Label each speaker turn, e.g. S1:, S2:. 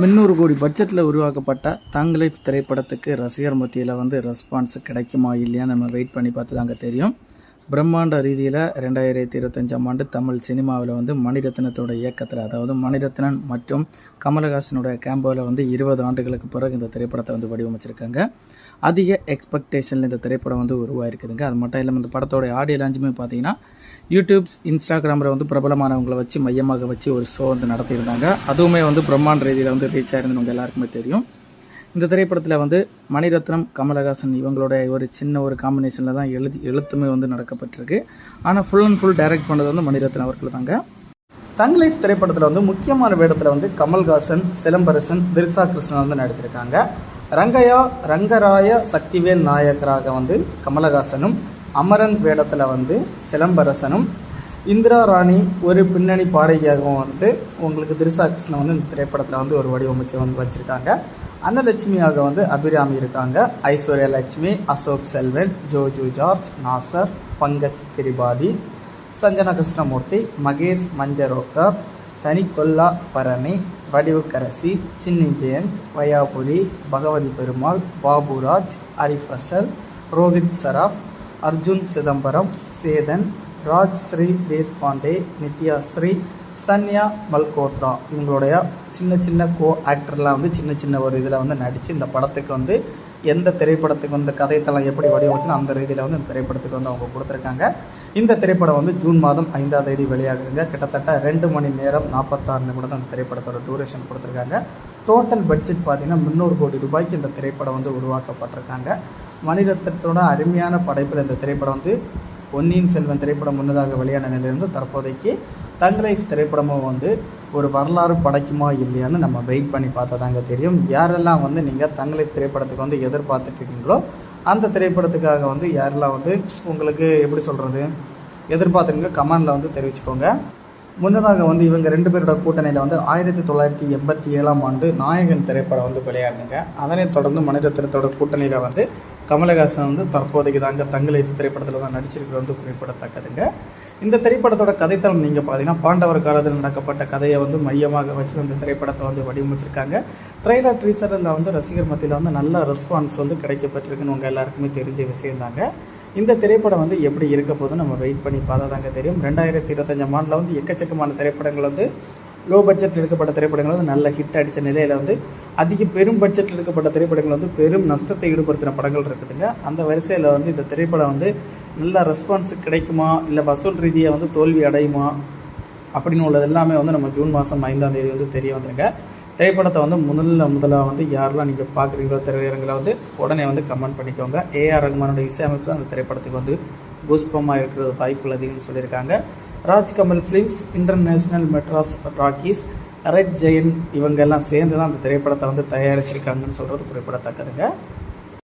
S1: முந்நூறு கோடி பட்ஜெட்டில் உருவாக்கப்பட்ட தங் லைஃப் திரைப்படத்துக்கு ரசிகர் மத்தியில் வந்து ரெஸ்பான்ஸ் கிடைக்குமா இல்லையா நம்ம வெயிட் பண்ணி பார்த்து தாங்க தெரியும். பிரம்மாண்ட ரீதியில் ரெண்டாயிரத்தி இருபத்தஞ்சாம் ஆண்டு தமிழ் சினிமாவில் வந்து மணிரத்னத்தோட இயக்கத்தில் அதாவது மணிரத்னன் மற்றும் கமலஹாசனோட கேம்போவில் வந்து இருபது ஆண்டுகளுக்கு பிறகு இந்த திரைப்படத்தை வந்து வடிவமைச்சிருக்காங்க. அதிக எக்ஸ்பெக்டேஷனில் இந்த திரைப்படம் வந்து உருவாயிருக்குதுங்க. அது மட்டும் இல்லாமல் இந்த படத்தோட ஆடியோ லான்ச்சுமே பார்த்தீங்கன்னா யூடியூப்ஸ் இன்ஸ்டாகிராமில் வந்து பிரபலமானவங்களை வச்சு மையமாக வச்சு ஒரு ஷோ வந்து நடத்தியிருந்தாங்க. அதுவுமே வந்து பிரம்மாண்ட ரீதியில் வந்து ரீச் ஆயிருந்தது உங்கள் எல்லாருக்குமே தெரியும். இந்த திரைப்படத்தில் வந்து மணிரத்னம் கமலஹாசன் இவங்களோட ஒரு சின்ன ஒரு காம்பினேஷனில் தான் எழுதி எழுத்துமே வந்து நடக்கப்பட்டிருக்கு. ஆனால் ஃபுல் அண்ட் ஃபுல் டைரக்ட் பண்ணது வந்து மணிரத்னம் அவர்கள் தாங்க. தங் லைஃப் திரைப்படத்தில் வந்து முக்கியமான வேடத்தில் வந்து கமல்ஹாசன் சிலம்பரசன் திரிசா கிருஷ்ணன் வந்து நடிச்சிருக்காங்க. ரங்கையா ரங்கராய சக்திவேல் நாயக்கராக வந்து கமலஹாசனும் அமரன் வேடத்தில் வந்து சிலம்பரசனும் இந்திரா ராணி ஒரு பின்னணி பாடகியாகவும் வந்து உங்களுக்கு திரிசா கிருஷ்ணன் வந்து இந்த திரைப்படத்தில் வந்து ஒரு வடிவமைச்சு வந்து வச்சுருக்காங்க. அன்னலட்சுமியாக வந்து அபிராமி இருக்காங்க. ஐஸ்வர்யா லட்சுமி அசோக் செல்வன் ஜோஜு ஜார்ஜ் நாசர் பங்கத் திரிபாதி சஞ்சன கிருஷ்ணமூர்த்தி மகேஷ் மஞ்சரோக்கர் தனிக்கொல்லா பரணி வடிவுக்கரசி சின்னி ஜெயந்த் வயாபுரி பகவதி பெருமாள் பாபுராஜ் அரிஃப் ரோஹித் சராஃப் அர்ஜுன் சிதம்பரம் சேதன் ராஜ் ஸ்ரீ தேஷ்பாண்டே நித்யா ஸ்ரீ சன்யா மல்கோத்ரா இவங்களுடைய சின்ன சின்ன கோ ஆக்டர்லாம் வந்து சின்ன சின்ன ஒரு இதில் வந்து நடித்து இந்த படத்துக்கு வந்து எந்த திரைப்படத்துக்கு வந்து கதைத்தளம் எப்படி வடிவமைச்சுன்னா அந்த ரீதியில் வந்து இந்த திரைப்படத்துக்கு வந்து அவங்க கொடுத்துருக்காங்க. இந்த திரைப்படம் வந்து ஜூன் மாதம் ஐந்தாம் தேதி வெளியாகுதுங்க. கிட்டத்தட்ட ரெண்டு மணி நேரம் நாற்பத்தாறு நிமிடம் அந்த திரைப்படத்தோட டூரேஷன் கொடுத்துருக்காங்க. டோட்டல் பட்ஜெட் பார்த்தீங்கன்னா முந்நூறு கோடி ரூபாய்க்கு இந்த திரைப்படம் வந்து உருவாக்கப்பட்டிருக்காங்க. மணிரத்னத்தோட அருமையான படைப்பில் இந்த திரைப்படம் வந்து பொன்னியின் செல்வன் திரைப்படம் முன்னதாக வெளியான நிலையிலிருந்து தற்போதைக்கு தங் லைஃப் திரைப்படமும் வந்து ஒரு வரலாறு படைக்குமா இல்லையான்னு நம்ம வெயிட் பண்ணி பார்த்தா தாங்க தெரியும். யாரெல்லாம் வந்து நீங்கள் தங் லைஃப் திரைப்படத்துக்கு வந்து எதிர்பார்த்துட்ருக்கீங்களோ அந்த திரைப்படத்துக்காக வந்து யாரெல்லாம் வந்து உங்களுக்கு எப்படி சொல்கிறது எதிர்பார்த்துருங்க கமெண்டில் வந்து தெரிவிச்சுக்கோங்க. முன்னதாக வந்து இவங்க ரெண்டு பேரோட கூட்டணியில் வந்து ஆயிரத்தி தொள்ளாயிரத்தி எண்பத்தி ஏழாம் ஆண்டு நாயகன் திரைப்படம் வந்து விளையாடுங்க அதனைத் தொடர்ந்து மனிதத்தினத்தோட கூட்டணியில் வந்து கமலஹாசன் வந்து தற்போதைக்கு தாங்க தங்கலை திரைப்படத்தில் தான் நடிச்சிருக்கிறது வந்து குறிப்பிடத்தக்கதுங்க. இந்த திரைப்படத்தோட கதைத்தளம் நீங்கள் பார்த்தீங்கன்னா பாண்டவர் காலத்தில் நடக்கப்பட்ட கதையை வந்து மையமாக வச்சு அந்த திரைப்படத்தை வந்து வடிவமைச்சிருக்காங்க. ட்ரெய்லர் ட்ரீசரில் வந்து ரசிகர் மத்தியில் வந்து நல்ல ரெஸ்பான்ஸ் வந்து கிடைக்கப்பட்டிருக்குன்னு உங்கள் எல்லாருக்குமே தெரிஞ்ச விஷயம் தாங்க இந்த திரைப்படம் வந்து எப்படி இருக்க போதுன்னு நம்ம வெயிட் பண்ணி பார்த்தா தாங்க தெரியும். ரெண்டாயிரத்தி இருபத்தஞ்சாம் ஆண்டில் வந்து எக்கச்சக்கமான திரைப்படங்கள் வந்து லோ பட்ஜெட்டில் எடுக்கப்பட்ட திரைப்படங்கள் வந்து நல்ல ஹிட் அடித்த நிலையில் வந்து அதிக பெரும் பட்ஜெட்டில் எடுக்கப்பட்ட திரைப்படங்கள் வந்து பெரும் நஷ்டத்தை ஈடுபடுத்தின படங்கள் இருக்குதுங்க. அந்த வரிசையில் வந்து இந்த திரைப்படம் வந்து நல்ல ரெஸ்பான்ஸ் கிடைக்குமா? இல்லை வசூல் ரீதியாக வந்து தோல்வி அடையுமா? அப்படின்னு உள்ளது எல்லாமே வந்து நம்ம ஜூன் மாதம் ஐந்தாம் தேதி வந்து தெரிய வந்துருங்க. திரைப்படத்தை வந்து முதல்ல முதலாக வந்து யாரெல்லாம் நீங்கள் பார்க்குறீங்களோ திரையரங்களை வந்து உடனே வந்து கமெண்ட் பண்ணிக்கோங்க. ஏஆர் ரகுமானோட இசையமைப்பு அந்த திரைப்படத்துக்கு வந்து புஷ்பமாக இருக்கிறது வாய்ப்புகள் அதிகம்னு சொல்லியிருக்காங்க. Rajkamal Films International Madras Talkies Red Giant இவங்கெல்லாம் சேர்ந்து தான் அந்த திரைப்படத்தை வந்து தயாரிச்சிருக்காங்கன்னு சொல்கிறது குறிப்பிடத்தக்கதுங்க.